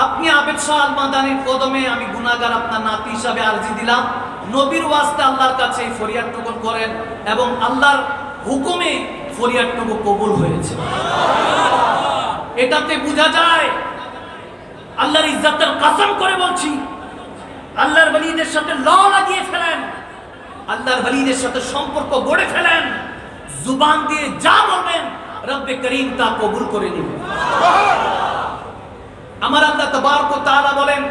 আপনি আবেদ শাহ আল মাদানির কদমে আমি গুনাহগার আপনার নাতি হিসাবে আর্জি দিলাম। নবীর ওয়াস্তে আল্লাহর কাছে এই ফরিয়াদটুকু করেন এবং আল্লাহর হুকুমে ফরিয়াদটুকু কবুল হয়েছে। এটাতে বোঝা যায়, আল্লাহর ইজ্জতের কাসম করে বলছি, আল্লাহর বলিদের সাথে ল লাগিয়ে ফেলেন, আল্লাহর বলিদের সাথে সম্পর্ক গড়ে ফেলেন, জুবান দিয়ে যা বলবেন, রব্বে করিম তা কবুল করে নিবেন আমার আল্লাহ তবারক তাআলা বলেন,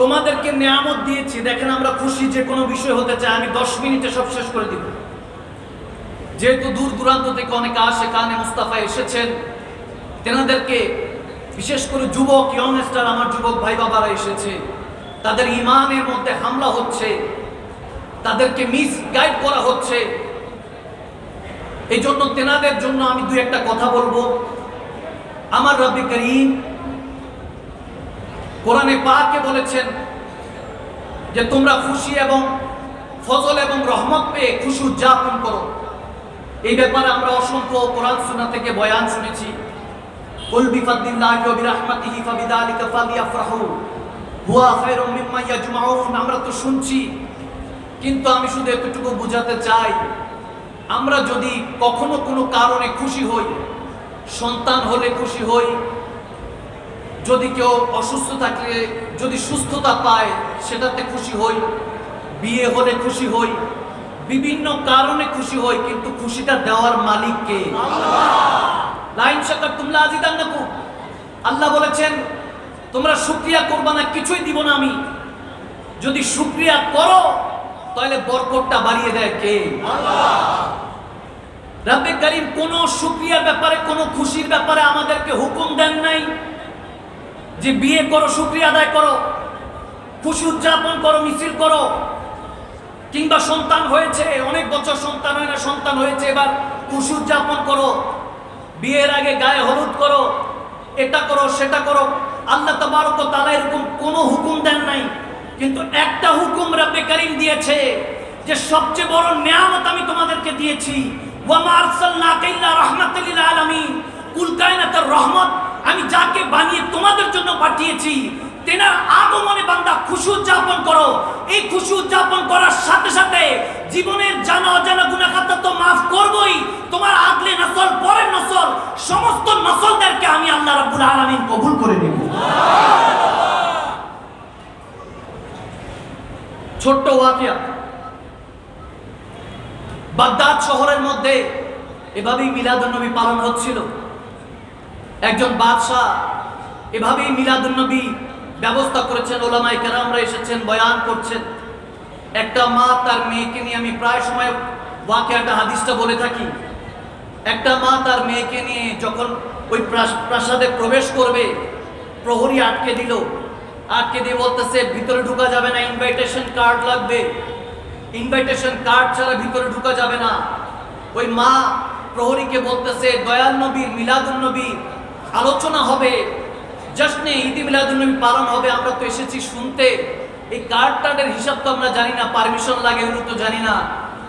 তোমাদেরকে নিয়ামত দিয়েছি। দেখেন আমরা খুশি যে কোনো বিষয় হতে চাই আমি দশ মিনিটে সব শেষ করে দিব। যেহেতু দূর দূরান্ত থেকে অনেকে আসে, কানে মুস্তাফা এসেছেন, তেনাদেরকে বিশেষ করে যুবক ইয়ংস্টার আমার যুবক ভাই বাবারা এসেছে। তাদের ইমানের মধ্যে হামলা হচ্ছে, তাদেরকে মিস গাইড করা হচ্ছে। এই জন্য তেনাদের জন্য আমি দুই একটা কথা বলব। আমার রব্বি করিম কোরআনে পাকে বলেছেন যে তোমরা খুশি এবং ফজল এবং রহমত পেয়ে খুশি উদযাপন করো। এই ব্যাপারে আমরা অসংখ্য কোরআন শোনা থেকে বয়ান শুনেছি। কুল বিফাদ্দিল্লাহি ওয়া বিরহমাতিহি ফাবিযালিকা ফালিয়াফরাহু। হুয়া খায়রুম মিম্মা ইয়াজমাউন, আমরা তো শুনছি। কিন্তু আমি শুধু এতটুকু বোঝাতে চাই, আমরা যদি কখনো কোনো কারণে খুশি হই, সন্তান হলে খুশি হই যদি কেউ অসুস্থ থাকলে যদি সুস্থতা পায় সেটাতে খুশি হই বিয়ে হলে খুশি হই বিভিন্ন কারণে খুশি হই কিন্তু খুশিটা দেওয়ার মালিক কে? লাইন শাকার তুমলা আজিদান নাকু। আল্লাহ বলেছেন তোমরা শুক্রিয়া করবা না কিছুই দিব না আমি। যদি শুক্রিয়া করো তাহলে বরকতটা বাড়িয়ে দেয় কে? রাব্বে করিম কোনো শুক্রিয়ার ব্যাপারে কোনো খুশির ব্যাপারে আমাদেরকে হুকুম দেন নাই। যে বিয়ে করো, শুক্রিয়া আদায় করো, খুশি উদযাপন করো, মিছিল করো। কিংবা সন্তান হয়েছে, অনেক বছর সন্তান হয় না, সন্তান হয়েছে, এবার খুশি উদযাপন করো। বিয়ের আগে গায়ে হলুদ করো, এটা করো, সেটা করো। আল্লাহ তবারক তালা এরকম কোনো হুকুম দেন নাই। কিন্তু একটা হুকুম রাব্বে করিম দিয়েছে যে সবচেয়ে বড় নিয়ামত আমি তোমাদেরকে দিয়েছি। ওয়ামা আরসালনাকা ইল্লা রাহমাতাল লিল আলামিন। কুল কায়নাতের রহমত আমি যাকে বানিয়ে তোমাদের জন্য পাঠিয়েছি, তেনার আগমনে বান্দা খুশি উদযাপন করো। এই খুশি উদযাপন করার সাথে সাথে জীবনের জানা অজানা গুণাখাতা তো মাফ করবই। তোমার আগলে নসল, পরের নসল, সমস্ত নসলদেরকে আমি আল্লাহ রাব্বুল আলামিন কবুল করে নেব। ছোট্ট ওয়াকিয়া। বাগদাদ শহরের মধ্যে এভাবেই মিলাদুন্নবী পালন হচ্ছিল। একজন বাদশাহ। এভাবেই মিলাদুন্নবী ব্যবস্থা করেছেন ওলামাই কেরামরা এসেছেন, বয়ান করছেন। একটা মা তার মেয়েকে নিয়ে, আমি প্রায় সময় ওয়াকিয়াটা, হাদিসটা বলে থাকি। একটা মা তার মেয়েকে নিয়ে যখন ওই প্রাস- প্রাসাদে প্রবেশ করবে, প্রহরী আটকে দিল। আটকে দিয়ে বলতেছে, ভিতরে ঢুকা যাবে না ইনভাইটেশন কার্ড লাগবে। ইনভাইটেশন কার্ড ছাড়া ভিতরে ঢুকা যাবে না। ওই মা প্রহরীকে বলতেছে দয়াল নবীর মিলাদুন নবীর আলোচনা হবে। জশ্নে ঈদ মিলাদুন নবী পালন হবে, আমরা তো এসেছি শুনতে। এই কার্ড টার্ডের হিসাব তো আমরা জানি না পারমিশন লাগে এগুলো তো জানি না।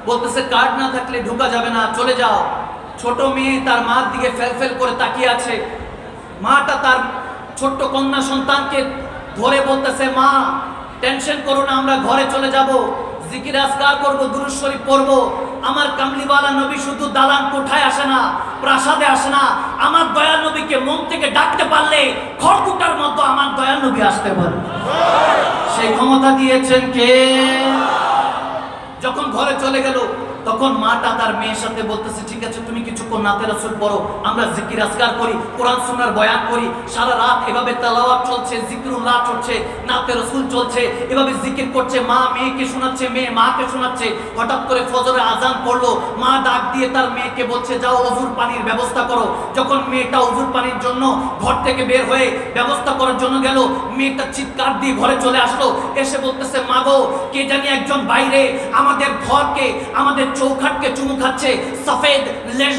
বলতেছে কার্ড না থাকলে ঢুকা যাবে না, চলে যাও। ছোট মেয়ে তার মার দিকে ফেল ফেল করে তাকিয়ে আছে। মাটা তার ছোট্ট কন্যা সন্তানকে ধরে বলতেছে, মা টেনশন করো না, আমরা ঘরে চলে যাব। জিকির আসকার করব, দুরুদ শরীফ পড়ব। আমার কামলিওয়ালা নবী শুধু দালান কোঠায় আসে না, প্রাসাদে আসে না। আমার দয়াল নবীকে মন থেকে ডাকতে পারলে খড়কুটার মতো আমার দয়াল নবী আসতে পারে। সেই ক্ষমতা দিয়েছেন কে? যখন ঘরে চলে গেল তখন মাটা তার মেয়ের সাথে বলতেছে, ঠিক আছে, তুমি কিছুক্ষণ নাতে রাসুল পড়ো, আমরা জিকির আসকার করি, কোরআন সুনার বয়ান করি, সারা রাত এভাবে তালাওয়াত চলছে জিকিরুল্লাহ চলছে, নাতে রসুল চলছে, এভাবে জিকির করছে, মা মেয়েকে শোনাচ্ছে, মেয়ে মাকে শোনাচ্ছে, হঠাৎ করে ফজরে আজান পড়ল, মা ডাক দিয়ে তার মেয়েকে বলছে, যাও অজুর পানির ব্যবস্থা করো। যখন মেয়েটা অজুর পানির জন্য ঘর থেকে বের হয়ে ব্যবস্থা করার জন্য গেল, মেয়েটা চিৎকার দিয়ে ঘরে চলে আসলো, এসে বলতেছে মাগো কে জানি একজন বাইরে, আমাদের ঘরকে, আমাদের চৌখাটকে চুমু খাচ্ছে। সফেদ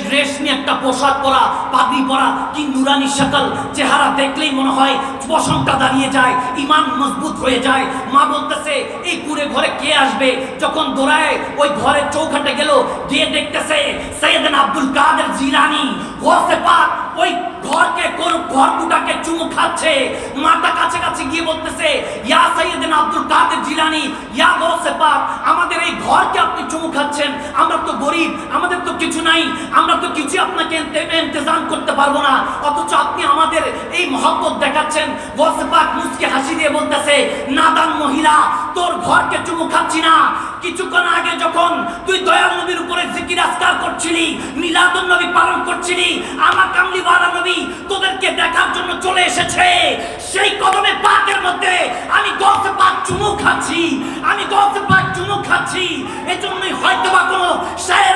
ড্রেস নিয়ে একটা পোশাক পরা, পাগড়ি পরা, কি নুরানি সকাল চেহারা দেখলেই মনে হয় পশমটা দাঁড়িয়ে যায়, ইমান মজবুত হয়ে যায়। মা বলতেছে, এই কুড়ে ঘরে কে আসবে? যখন দোড়ায় ওই ঘরের চৌখাটে গেল, গিয়ে দেখতেছে সৈয়দ আব্দুল কাদের জিলানি হোসে পাক ওই ঘরকে ঘর কুটাকে চুমু খাচ্ছে। মাতা কাছে কাছে গিয়ে বলতেছে, ইয়া সাইয়েদিন আব্দুল কাদের জিলানি, ইয়া গৌসে পাক, আমাদের এই ঘরকে আপনি চুমু খাচ্ছেন। আমরা তো গরিব, আমাদের তো কিছু নাই, আমরা তো কিছু আপনাকে ইন্তেজাম করতে পারব না। অথচ আপনি আমাদের মহব্বত দেখাচ্ছেন। গৌসে মুসকে হাসি দিয়ে বলতেছে, নাদান মহিলা, তোর ঘরকে চুমু খাচ্ছি না। কিছুক্ষণ আগে যখন তুই দয়াল নবীর উপরে জিকির আসকার করছিলি, মিলাদুন নবী পালন করছিলি, আমার কামলি বালা নবী তোদেরকে দেখার জন্য চলে এসেছে। সেই কদমে পাকের মধ্যে আমি গলসে পাক চুমু খাচ্ছি, আমি গলসে পাক চুমু খাচ্ছি। এজন্যই হয়তো বা কোনো শায়ের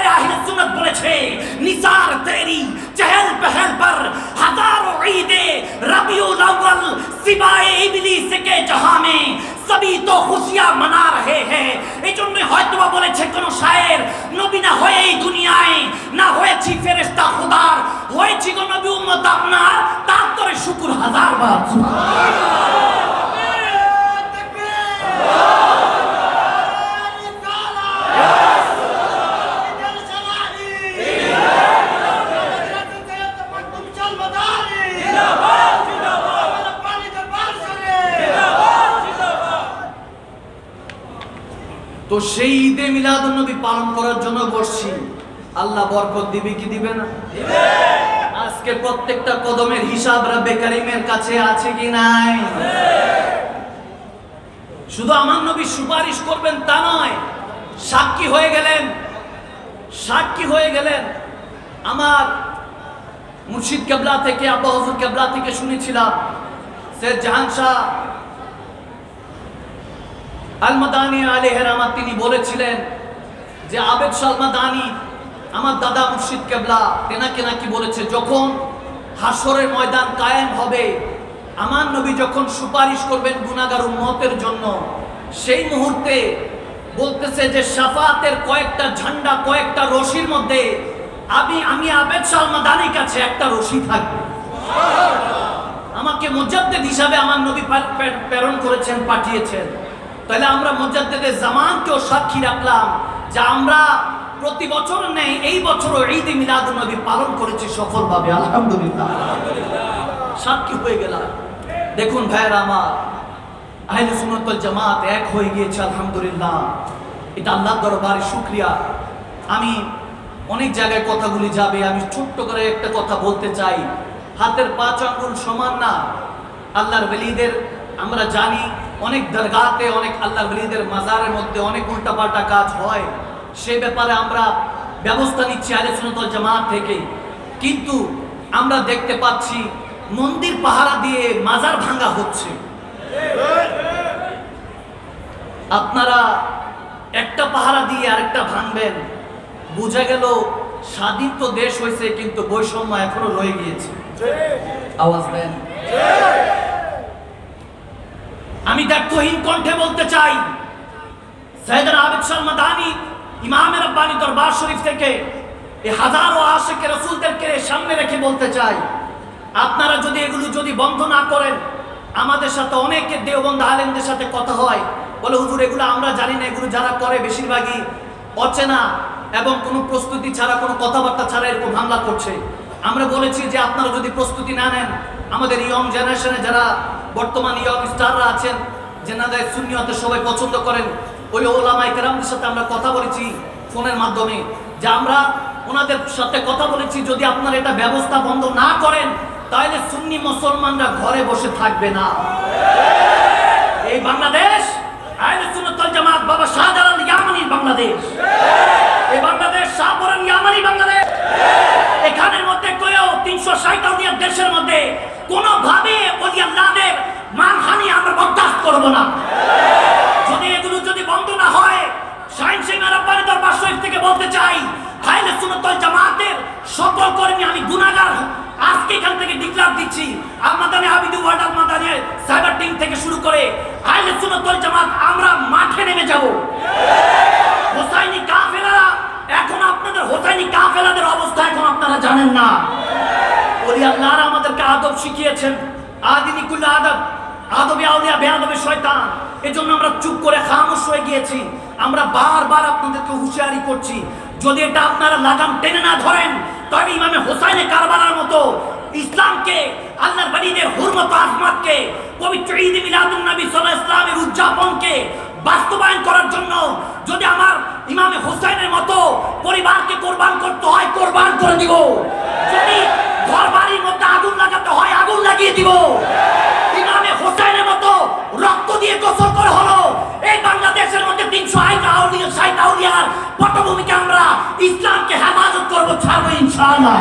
সিবায় ইবলিস কে জাহা মে সবই তো খুশিয়া মানা রহে হ্যায় এই হয়তো বলেছে কোন শায়ের, নবী না হয়ে এই দুনিয়ায়, না হয়েছি ফেরেশতা খোদার, হয়েছি গো নবী উম্মত আপনার, তার তারপরে শুকুর হাজার বার। সুবহানাল্লাহ সেই ঈদে মিলাদ নবী পালন করার জন্য বসছি। আল্লাহ বরকত দিবে কি দিবে না? আজকে প্রত্যেকটা কদমের হিসাব রাব্বে কারিমের কাছে আছে কি নাই? শুধু আমার নবী সুপারিশ করবেন তা নয়, সাক্ষী হয়ে গেলেন, সাক্ষী হয়ে গেলেন। আমার মুর্শিদ কেবলা থেকে, আব্বা হজুর কেবলা থেকে শুনেছিলাম সে জাহান শাহ আলমাদানি আলেহের আমার তিনি বলেছিলেন যে আবেদ সালমাদানি, আমার দাদা মুর্শিদ কেবলা, তেনাকে নাকি বলেছে, যখন হাসরের ময়দান কায়েম হবে, আমার নবী যখন সুপারিশ করবেন গুনাগার উম্মতের জন্য, সেই মুহূর্তে বলতেছে যে সাফাতের কয়েকটা ঝান্ডা, কয়েকটা রশির মধ্যে আমি আমি আবেদ সালমাদানির কাছে একটা রশি থাকবে। আমাকে মুজাদ্দেদ হিসাবে আমার নবী প্রেরণ করেছেন, পাঠিয়েছেন। তাহলে আমরা মুজাদ্দেদের জামানকেও সাক্ষী রাখলাম যে আমরা প্রতি বছর নেই, এই বছরও ঈদ মিলাদ নবী পালন করেছি সফলভাবে, আলহামদুলিল্লাহ। সাক্ষী হয়ে গেলাম। দেখুন ভাইয়ের আমার, আহলে সুন্নাতুল জামাত এক হয়ে গিয়েছে, আলহামদুলিল্লাহ। এটা আল্লাহর দরবারে শুকরিয়া। আমি অনেক জায়গায় কথাগুলি যাবে, আমি ছোট্ট করে একটা কথা বলতে চাই। হাতের পাঁচ আঙ্গুল সমান না? আল্লাহর ওলিদের, আমরা জানি অনেক দরগাতে, অনেক আল্লাহ ওলিদের মাজারের মধ্যে অনেক উল্টাপাল্টা কাজ হয়। সে ব্যাপারে আমরা ব্যবস্থা নিচ্ছি আহলে সুন্নাতুল জামাত থেকে। কিন্তু আমরা দেখতে পাচ্ছি মন্দির পাহারা দিয়ে মাজার ভাঙ্গা হচ্ছে। আপনারা একটা পাহারা দিয়ে আরেকটা ভাঙবেন, বোঝা গেল স্বাধীন তো দেশ হয়েছে, কিন্তু বৈষম্য এখনও রয়ে গিয়েছে। আওয়াজ দেন। আমি দায়িত্বহীন কণ্ঠে বলতে চাই। সৈয়দনা আবিদ শর্মা দানি, ইমাম রব্বানি দরবার শরীফ থেকে এই হাজারো আশেকে রসুলদেরকে সামনে রেখে বলতে চাই। আপনারা যদি এগুলো যদি বন্ধ না করেন, আমাদের সাথে অনেকে দেওবন্ধ আলেমদের সাথে কথা হয়। বলে, হুজুর, এগুলো আমরা জানি না, এগুলো যারা করে বেশিরভাগই অচেনা এবং কোনো প্রস্তুতি ছাড়া, কোনো কথাবার্তা ছাড়া এরকম হামলা করছে। আমরা বলেছি যে, আপনারা যদি প্রস্তুতি না নেন, আমাদের ইয়ং জেনারেশনে যারা বর্তমান ইয়ং স্টাররা আছেন, যেনাদের সুন্নিয়তে সবাই পছন্দ করেন, ওই ওলামাই কেরামদের সাথে আমরা কথা বলেছি ফোনের মাধ্যমে, যে আমরা ওনাদের সাথে কথা বলেছি, যদি আপনারা এটা ব্যবস্থা বন্ধ না করেন, তাহলে সুন্নি মুসলমানরা ঘরে বসে থাকবে না। এই বাংলাদেশ জামাত, বাবা শাহজালাল ইয়ামানির বাংলাদেশ। এই বাংলাদেশ, শাহপুরান ইয়ামানি বাংলাদেশ। এখানের মধ্যে কেউ তিনশো ষাট দেশের মধ্যে কোনোভাবে ওলি আল্লাহদের মানহানি আমরা বরদাস্ত করব না। যদি এগুলো যদি বন্ধ না হয় দরবার শরীফ থেকে বলতে চাই, হাইলে সুনতল জামাতের সকল কর্মী আমি গুনাহগার। আজকে এখান থেকে ডিক্লার দিচ্ছি, আমাদানে আবিদু ওয়ার্ডার মাদানে সাইবার টিম থেকে শুরু করে হাইলে সুনতল জামাত আমরা মাঠে নেমে যাব। হোসাইনি কাফেলা এখন আপনাদের হোসাইনি কাফেলাদের অবস্থা এখন আপনারা জানেন না। ওলি আল্লাহরা আমাদেরকে আদব শিখিয়েছেন। আদিনী কুল্লা আদব। আদবে আউলিয়া, বেআদবে শয়তান। এজন্য আমরা চুপ করে খামোশ হয়ে গিয়েছি। আমরা বারবার আপনাদেরকে হুঁশিয়ারি করছি। যদি এটা আপনারা লাগাম টেনে না ধরেন, তবে ইমামে হোসাইনে কারবালার মতো ইসলামকে, আল্লাহর বাড়িদের হুরমত আজমাতকে, পবিত্র ঈদ মিলাদুন নবী আলাইহি ইসলামের উদযাপনকে বাস্তবায়ন করার জন্য যদি আমার ইমামে হোসেনের মতো পরিবারকে কোরবান করতে হয়, কোরবান করে দিব। যদি ঘর বাড়ির মধ্যে আগুন লাগাতে হয়, আগুন লাগিয়ে দিব। ইমামে হোসেনের মতো রক্ত দিয়ে গোসল করে হলো, এই বাংলাদেশের মধ্যে তিনশো আইটা আউলিয়া ষাট আউলিয়ার পটভূমিকে আমরা ইসলামকে হেফাজত করব ছাড়বো ইনশাআল্লাহ।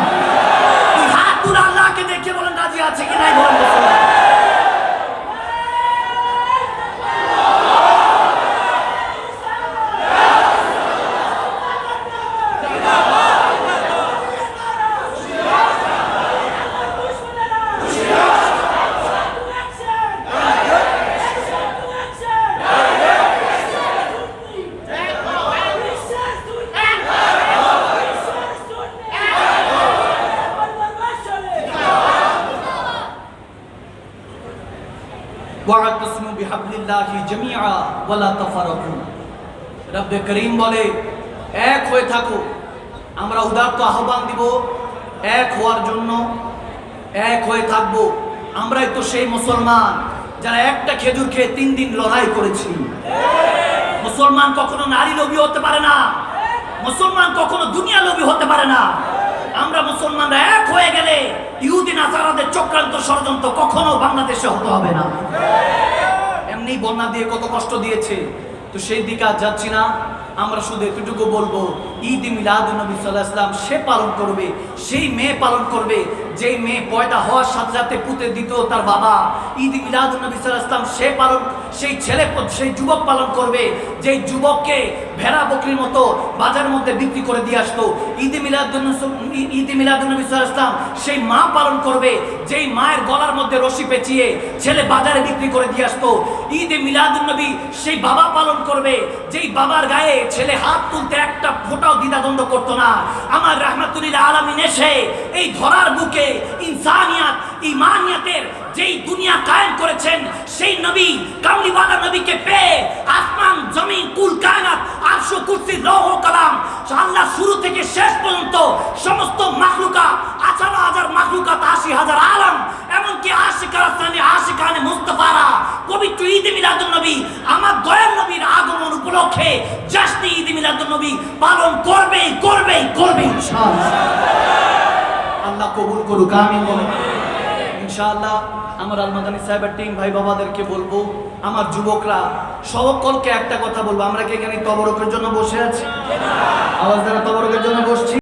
হাত তুলে আল্লাহকে দেখে বলেন রাজি আছে কি নাই বলেন? ওয়া'তাসিমু বিহাবলিল্লাহি জামিআ ওয়ালা তাফারাকু। রব্বে করিম বলে, এক হয়ে থাকো। আমরা উদারত আহ্বান দিব, এক হওয়ার জন্য এক হয়ে থাকব। আমরাই তো সেই মুসলমান যারা একটা খেজুর খেয়ে তিন দিন লড়াই করেছি। মুসলমান কখনো নারী লোভী হতে পারে না, মুসলমান কখনো দুনিয়া লোভী হতে পারে না। আমরা মুসলমানরা এক হয়ে গেলে ইহুদিন আসারাদের চক্রান্ত ষড়যন্ত্র কখনো বাংলাদেশে হতে হবে না। এমনি বন্যা দিয়ে কত কষ্ট দিয়েছে। তো সেই দিকে আর যাচ্ছি না। আমরা শুধু এতটুকু বলব ঈদ মিলাদ নবী সাল্লাহ ইসলাম সে পালন করবে, সেই মেয়ে পালন করবে যেই মেয়ে পয়দা হওয়ার সাথে সাথে পুঁতে দিত তার বাবা। ঈদ মিলাদ নবী সাল্লাহ ইসলাম সে পালন, সেই ছেলে, সেই যুবক পালন করবে। যেই যুবককে ভেড়া বকরির মতো বাজারের মধ্যে বিক্রি করে দিয়ে আসতো। ঈদ মিলাদ ঈদ মিলাদ নবী সাল্লাহ ইসলাম সেই মা পালন করবে। যেই মায়ের গলার মধ্যে রশি পেঁচিয়ে ছেলে বাজারে বিক্রি করে দিয়ে আসতো। ঈদে মিলাদুন নবী সেই বাবা পালন করবে। যেই বাবার গায়ে ছেলে হাত তুলতে একটা ফোটাও দ্বিধাদ্বন্দ্ব করতো না। আমার রহমাতুল্লাহ আলমিন এসে এই ধরার বুকে ইনসানিয়াত ইমানিয়াতের যেই দুনিয়া কায়েম করেছেন, সেই নবী কামলিওয়ালা নবীকে পেয়ে আসমান, জমিন, কুল, কায়নাত, আরশ, কুরসি, লৌহ, কালাম, আল্লাহ শুরু থেকে শেষ পর্যন্ত সমস্ত মাখলুকা, আঠারো হাজার মাখলুকাত আশি হাজার আলম, এমনকি আশিকার স্থানে আশিকানে মুস্তফারা, পবিত্র ঈদ মিলাদুন নবী, আমার দয়াল নবীর আগমন উপলক্ষে জাস্তি ঈদ মিলাদুন নবী পালন করবেই করবেই করবে ইনশাআল্লাহ। আল্লাহ কবুল করুক বলেন ইনশাআল্লাহ আমার আলমাদানি সাহেবের টিম ভাই বাবাদেরকে বলব, আমার যুবকরা সকলকে একটা কথা বলব, আমরা কি এখানে তবরকের জন্য বসে আছি? আওয়াজ দ্বারা তবরকের জন্য বসছি।